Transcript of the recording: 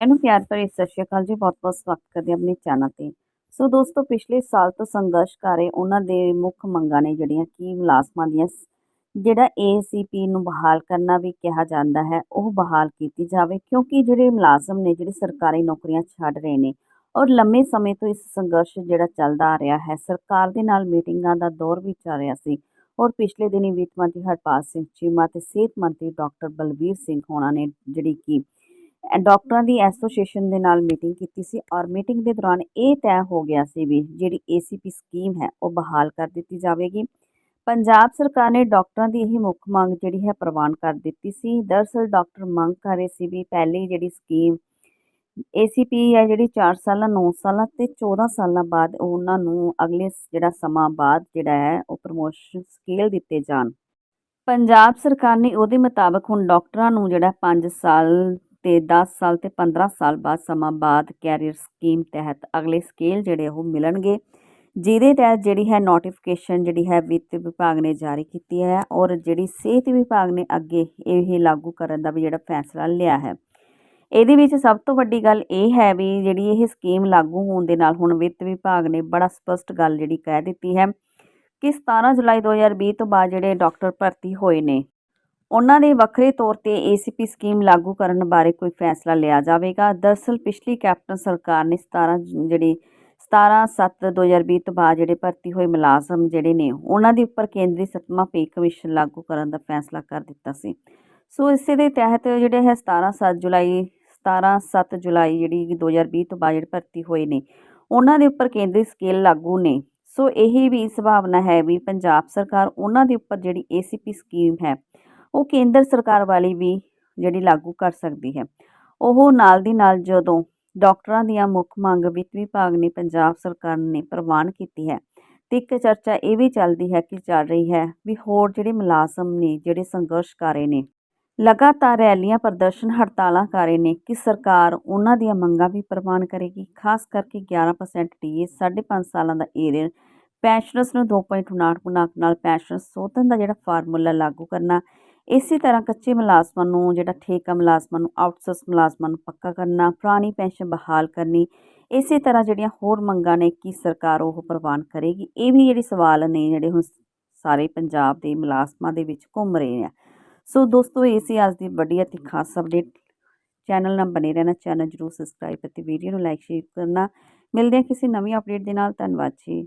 ਇਹਨੂੰ ਪਿਆਰ ਭਰੀ ਸਤਿ ਸ਼੍ਰੀ ਅਕਾਲ ਜੀ। ਬਹੁਤ-ਬਹੁਤ ਸਵਾਗਤ ਕਰਦੇ ਹਾਂ ਆਪਣੇ ਚੈਨਲ ਤੇ। ਸੋ ਦੋਸਤੋ, ਪਿਛਲੇ ਸਾਲ ਤੋਂ ਸੰਘਰਸ਼ ਕਰ ਰਹੇ ਉਹਨਾਂ ਦੇ ਮੁੱਖ ਮੰਗਾਂ ਨੇ ਜਿਹੜੀਆਂ ਕਿ ਮੁਲਾਜ਼ਮਾਂ ਦੀਆਂ ਜਿਹੜਾ ਏਸੀਪੀ ਨੂੰ ਬਹਾਲ ਕਰਨਾ ਵੀ ਕਿਹਾ ਜਾਂਦਾ ਹੈ, ਉਹ ਬਹਾਲ ਕੀਤੀ ਜਾਵੇ। ਕਿਉਂਕਿ ਜਿਹੜੇ ਮੁਲਾਜ਼ਮ ਨੇ, ਜਿਹੜੇ ਸਰਕਾਰੀ ਨੌਕਰੀਆਂ ਛੱਡ ਰਹੇ ਨੇ, ਔਰ ਲੰਮੇ ਸਮੇਂ ਤੋਂ ਇਸ ਸੰਘਰਸ਼ ਜਿਹੜਾ ਚੱਲਦਾ ਆ ਰਿਹਾ ਹੈ, ਸਰਕਾਰ ਦੇ ਨਾਲ ਮੀਟਿੰਗਾਂ ਦਾ ਦੌਰ ਵੀ ਚੱਲ ਰਿਹਾ ਸੀ। ਔਰ ਪਿਛਲੇ ਦਿਨੀ ਵਿੱਤ ਮੰਤਰੀ ਹਰਪਾਲ ਸਿੰਘ ਚੀਮਾ ਤੇ ਸਿਹਤ ਮੰਤਰੀ ਡਾਕਟਰ ਬਲਬੀਰ ਸਿੰਘ ਹੋਣਾ ਨੇ ਜਿਹੜੀ ਕਿ ਡਾਕਟਰਾਂ ਦੀ ਐਸੋਸੀਏਸ਼ਨ ਦੇ ਨਾਲ ਮੀਟਿੰਗ ਕੀਤੀ ਸੀ ਔਰ ਮੀਟਿੰਗ ਦੇ ਦੌਰਾਨ ਇਹ ਤੈਅ ਹੋ ਗਿਆ ਸੀ ਵੀ ਜਿਹੜੀ ਏਸੀਪੀ ਸਕੀਮ ਹੈ ਉਹ ਬਹਾਲ ਕਰ ਦਿੱਤੀ ਜਾਵੇਗੀ। ਪੰਜਾਬ ਸਰਕਾਰ ਨੇ ਡਾਕਟਰਾਂ ਦੀ ਇਹ ਮੁੱਖ ਮੰਗ ਜਿਹੜੀ ਹੈ ਪ੍ਰਵਾਨ ਕਰ ਦਿੱਤੀ ਸੀ। ਦਰਅਸਲ ਡਾਕਟਰ ਮੰਗ ਕਰ ਰਹੇ ਸੀ ਵੀ ਪਹਿਲੀ ਜਿਹੜੀ ਸਕੀਮ ਏਸੀਪੀ ਹੈ ਜਿਹੜੀ 4 ਸਾਲਾਂ 9 ਸਾਲਾਂ ਤੇ 14 ਸਾਲਾਂ ਬਾਅਦ ਉਹਨਾਂ ਨੂੰ ਅਗਲੇ ਜਿਹੜਾ ਸਮਾਂ ਬਾਅਦ ਜਿਹੜਾ ਹੈ ਉਹ ਪ੍ਰਮੋਸ਼ਨ ਸਕੇਲ ਦਿੱਤੇ ਜਾਣ। ਪੰਜਾਬ ਸਰਕਾਰ ਨੇ ਉਹਦੇ ਮੁਤਾਬਕ ਹੁਣ ਡਾਕਟਰਾਂ ਨੂੰ ਜਿਹੜਾ 5 ਸਾਲ ਤੇ 10 ਸਾਲ ਤੇ 15 ਸਾਲ ਬਾਅਦ ਸਮਾਂ ਬਾਅਦ ਕੈਰੀਅਰ ਸਕੀਮ ਤਹਿਤ ਅਗਲੇ ਸਕੇਲ ਜਿਹੜੇ ਉਹ ਮਿਲਣਗੇ। ਜਿਹਦੇ ਤਹਿਤ ਜਿਹੜੀ ਹੈ ਨੋਟੀਫਿਕੇਸ਼ਨ ਜਿਹੜੀ ਹੈ ਵਿੱਤ ਵਿਭਾਗ ਨੇ ਜਾਰੀ ਕੀਤੀ ਹੈ ਔਰ ਜਿਹੜੀ ਸਿਹਤ ਵਿਭਾਗ ਨੇ ਅੱਗੇ ਇਹ ਲਾਗੂ ਕਰਨ ਦਾ ਵੀ ਜਿਹੜਾ ਫੈਸਲਾ ਲਿਆ ਹੈ। ਇਹਦੇ ਵਿੱਚ ਸਭ ਤੋਂ ਵੱਡੀ ਗੱਲ ਇਹ ਹੈ ਵੀ ਜਿਹੜੀ ਇਹ ਸਕੀਮ ਲਾਗੂ ਹੋਣ ਦੇ ਨਾਲ ਹੁਣ ਵਿੱਤ ਵਿਭਾਗ ਨੇ ਬੜਾ ਸਪਸ਼ਟ ਗੱਲ ਜਿਹੜੀ ਕਹਿ ਦਿੱਤੀ ਹੈ ਕਿ 17 ਜੁਲਾਈ 2020 ਤੋਂ ਬਾਅਦ ਜਿਹੜੇ ਡਾਕਟਰ ਭਰਤੀ ਹੋਏ ਨੇ ਉਹਨਾਂ ਦੇ ਵੱਖਰੇ ਤੌਰ ਤੇ ਏਸੀਪੀ ਸਕੀਮ ਲਾਗੂ ਕਰਨ ਬਾਰੇ ਕੋਈ ਫੈਸਲਾ ਲਿਆ ਜਾਵੇਗਾ। ਦਰਅਸਲ ਪਿਛਲੀ ਕੈਪਟਨ ਸਰਕਾਰ ਨੇ 17 ਜ- ਜਿਹੜੀ 17 7 2020 ਤੋਂ ਬਾਅਦ ਜਿਹੜੇ ਭਰਤੀ ਹੋਏ ਮੁਲਾਜ਼ਮ ਜਿਹੜੇ ਨੇ, ਉਹਨਾਂ ਦੇ ਉੱਪਰ ਕੇਂਦਰੀ ਸੱਤਵਾਂ ਪੇ ਕਮਿਸ਼ਨ ਲਾਗੂ ਕਰਨ ਦਾ ਫੈਸਲਾ ਕਰ ਦਿੱਤਾ ਸੀ। ਸੋ ਇਸੇ ਦੇ ਤਹਿਤ ਜਿਹੜੇ ਹੈ 17 7 ਜੁਲਾਈ 17 7 ਜੁਲਾਈ ਜਿਹੜੀ 2020 ਤੋਂ ਬਾਅਦ ਜਿਹੜੇ ਭਰਤੀ ਹੋਏ ਨੇ, ਉਹਨਾਂ ਦੇ ਉੱਪਰ ਕੇਂਦਰੀ ਸਕੇਲ ਲਾਗੂ ਨੇ। ਸੋ ਇਹ ਵੀ ਸੰਭਾਵਨਾ ਹੈ ਵੀ ਪੰਜਾਬ ਸਰਕਾਰ ਉਹਨਾਂ ਦੇ ਉੱਪਰ ਜਿਹੜੀ ਏਸੀਪੀ ਸਕੀਮ ਹੈ ਉਹ ਕੇਂਦਰ ਸਰਕਾਰ ਵਾਲੀ ਵੀ ਜਿਹੜੀ ਲਾਗੂ ਕਰ ਸਕਦੀ ਹੈ। ਉਹ ਨਾਲ ਦੀ ਨਾਲ ਜਦੋਂ ਡਾਕਟਰਾਂ ਦੀਆਂ ਮੁੱਖ ਮੰਗ ਵਿੱਤ ਵਿਭਾਗ ਨੇ ਪੰਜਾਬ ਸਰਕਾਰ ਨੇ ਪ੍ਰਵਾਨ ਕੀਤੀ ਹੈ ਤੇ ਇੱਕ ਚਰਚਾ ਇਹ ਵੀ ਚੱਲਦੀ ਹੈ ਕਿ ਚੱਲ ਰਹੀ ਹੈ ਵੀ ਹੋਰ ਜਿਹੜੇ ਮੁਲਾਜ਼ਮ ਨੇ, ਜਿਹੜੇ ਸੰਘਰਸ਼ ਕਰ ਰਹੇ ਨੇ, ਲਗਾਤਾਰ ਰੈਲੀਆਂ, ਪ੍ਰਦਰਸ਼ਨ, ਹੜਤਾਲਾਂ ਕਰ ਰਹੇ ਨੇ, ਕਿ ਸਰਕਾਰ ਉਹਨਾਂ ਦੀਆਂ ਮੰਗਾਂ ਵੀ ਪ੍ਰਵਾਨ ਕਰੇਗੀ? ਖਾਸ ਕਰਕੇ 11% ਡੀਏ 5.5 ਸਾਲਾਂ ਦਾ ਏਰੀਅਰ ਪੈਨਸ਼ਨਰਸ ਨੂੰ 2.59 ਗੁਣਾਕ ਨਾਲ ਪੈਨਸ਼ਨ, ਸੋਧਣ ਦਾ ਜਿਹੜਾ ਫਾਰਮੂਲਾ ਲਾਗੂ ਕਰਨਾ ਇਸੇ ਤਰ੍ਹਾਂ ਕੱਚੇ ਮੁਲਾਜ਼ਮਾਂ ਨੂੰ, ਜਿਹੜਾ ਠੇਕਾ ਮੁਲਾਜ਼ਮਾਂ ਨੂੰ, ਆਊਟਸੋਰਸ ਮੁਲਾਜ਼ਮਾਂ ਨੂੰ ਪੱਕਾ ਕਰਨਾ, ਪੁਰਾਣੀ ਪੈਨਸ਼ਨ ਬਹਾਲ ਕਰਨੀ, ਇਸੇ ਤਰ੍ਹਾਂ ਜਿਹੜੀਆਂ ਹੋਰ ਮੰਗਾਂ ਨੇ ਕੀ ਸਰਕਾਰ ਉਹ ਪ੍ਰਵਾਨ ਕਰੇਗੀ, ਇਹ ਵੀ ਜਿਹੜੇ ਸਵਾਲ ਨੇ ਜਿਹੜੇ ਹੁਣ ਸਾਰੇ ਪੰਜਾਬ ਦੇ ਮੁਲਾਜ਼ਮਾਂ ਦੇ ਵਿੱਚ ਘੁੰਮ ਰਹੇ ਆ। ਸੋ ਦੋਸਤੋ, ਇਹ ਸੀ ਅੱਜ ਦੀ ਵੱਡੀ ਅਤੇ ਖਾਸ ਅਪਡੇਟ ਚੈਨਲ ਨਾਲ ਬਣੇ ਰਹਿਣਾ ਚੈਨਲ ਜਰੂਰ ਸਬਸਕ੍ਰਾਈਬ ਅਤੇ ਵੀਡੀਓ ਨੂੰ ਲਾਈਕ ਸ਼ੇਅਰ ਕਰਨਾ। ਮਿਲਦੇ ਹਾਂ ਕਿਸੇ ਨਵੀਂ ਅਪਡੇਟ ਦੇ ਨਾਲ। ਧੰਨਵਾਦ ਜੀ।